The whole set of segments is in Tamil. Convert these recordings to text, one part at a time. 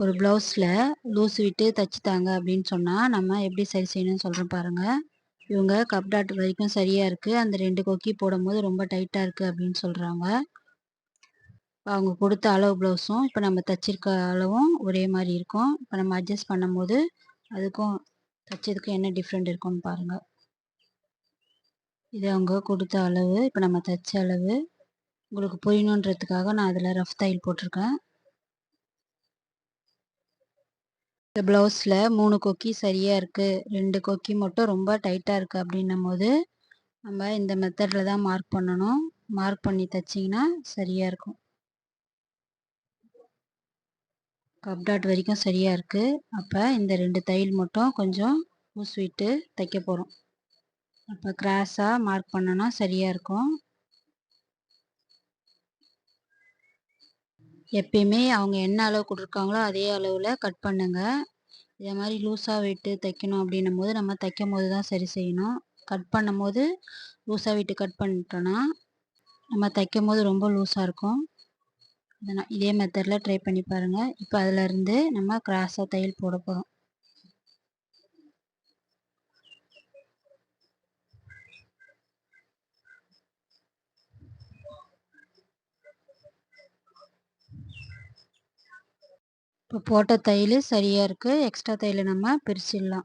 ஒரு ப்ளவுஸில் லூஸ் விட்டு தைச்சு தாங்க அப்படின்னு சொன்னால் நம்ம எப்படி சரி செய்யணும்னு சொல்கிறோம் பாருங்கள் இவங்க கப் டாட் வரைக்கும் சரியாக இருக்குது அந்த ரெண்டு கொக்கி போடும்போது ரொம்ப டைட்டாக இருக்குது அப்படின்னு சொல்கிறாங்க அவங்க கொடுத்த அளவு ப்ளவுஸும் இப்போ நம்ம தைச்சிருக்க அளவும் ஒரே மாதிரி இருக்கும். இப்போ நம்ம அட்ஜஸ்ட் பண்ணும்போது அதுக்கும் தைச்சதுக்கும் என்ன டிஃப்ரெண்ட் இருக்கும்னு பாருங்கள் இது அவங்க கொடுத்த அளவு. இப்போ நம்ம தைச்ச அளவு. உங்களுக்கு புரியணுன்றதுக்காக நான் அதில் ரஃப் தையல் போட்டிருக்கேன். இந்த ப்ளவுஸில் மூணு கொக்கி சரியாக இருக்குது ரெண்டு கொக்கி மட்டும் ரொம்ப டைட்டாக இருக்குது அப்படின்னும் போது நம்ம இந்த மெத்தடில் தான் மார்க் பண்ணணும். மார்க் பண்ணி தைச்சிங்கன்னா சரியாக இருக்கும். கப் டாட் வரைக்கும் சரியாக இருக்குது அப்போ இந்த ரெண்டு தையல் மட்டும் கொஞ்சம் ஊஸ் விட்டு தைக்க போகிறோம் அப்போ கிராஸாக மார்க் பண்ணோன்னா சரியாக இருக்கும். எப்பயுமே அவங்க என்ன அளவு கொடுத்துருக்காங்களோ அதே அளவில் கட் பண்ணுங்கள் இதே மாதிரி லூஸாக விட்டு தைக்கணும் அப்படின்னும் போது நம்ம தைக்கும் போது தான் சரி செய்யணும். கட் பண்ணும் போது லூஸாக விட்டு கட் பண்ணிட்டோன்னா நம்ம தைக்கும் போது ரொம்ப லூஸாக இருக்கும். இதே மெத்தடில் ட்ரை பண்ணி பாருங்கள் இப்போ அதிலருந்து நம்ம கிராஸாக தையல் போட போகிறோம் இப்போ போட்ட தையல் சரியாக இருக்குது எக்ஸ்ட்ரா தையலை நம்ம பிரிச்சிடலாம்.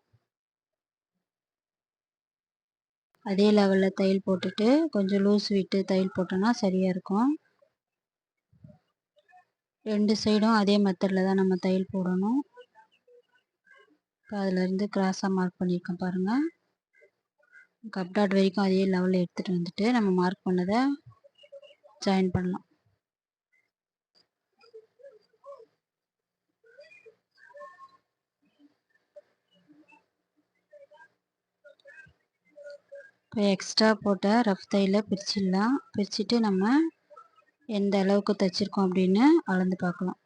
அதே லெவலில் தையல் போட்டுட்டு கொஞ்சம் லூஸ் விட்டு தையல் போட்டோன்னா சரியாக இருக்கும். ரெண்டு சைடும் அதே மெத்தடில் தான் நம்ம தையல் போடணும். இப்போ அதிலேருந்து கிராஸாக மார்க் பண்ணியிருக்கோம் பாருங்கள் கப் டாட் வரைக்கும் அதே லெவலில் எடுத்துகிட்டு வந்துட்டு நம்ம மார்க் பண்ணதை ஜாயின் பண்ணலாம். இப்போ எக்ஸ்ட்ரா போட்ட ரஃப் தையில் பிரிச்சிடலாம். பிரிச்சுட்டு நம்ம எந்த அளவுக்கு தைச்சிருக்கோம் அப்படின்னு அளந்து பார்க்கலாம்.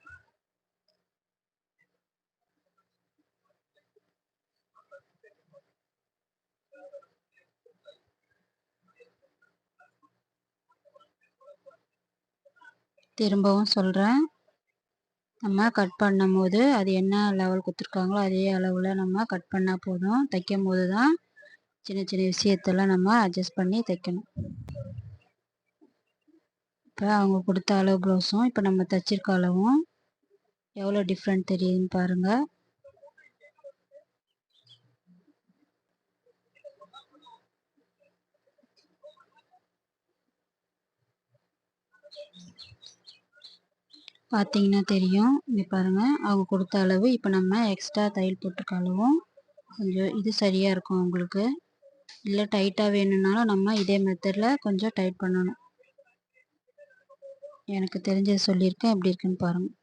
திரும்பவும் சொல்கிறேன் நம்ம கட் பண்ணும் போது அது என்ன லெவல் கொடுத்துருக்காங்களோ அதே அளவில் நம்ம கட் பண்ணால் போதும். தைக்கும் போது தான் சின்ன சின்ன விஷயத்தெல்லாம் நம்ம அட்ஜஸ்ட் பண்ணி தைக்கணும். இப்போ அவங்க கொடுத்த அளவு ப்ளவுஸும் இப்போ நம்ம தைச்சிருக்க அளவும் எவ்வளோ டிஃப்ரெண்ட் தெரியுதுன்னு பாருங்கள் பார்த்தீங்கன்னா தெரியும். இங்கே பாருங்கள் அவங்க கொடுத்த அளவு இப்போ நம்ம எக்ஸ்ட்ரா தையல் போட்டிருக்க அளவும் கொஞ்சம் இது சரியாக இருக்கும் உங்களுக்கு இல்லை டைட்டாக வேணும்னாலும் நம்ம இதே மெத்தடில் கொஞ்சம் டைட் பண்ணணும். எனக்கு தெரிஞ்சதை சொல்லியிருக்கேன். எப்படி இருக்குன்னு பாருங்கள்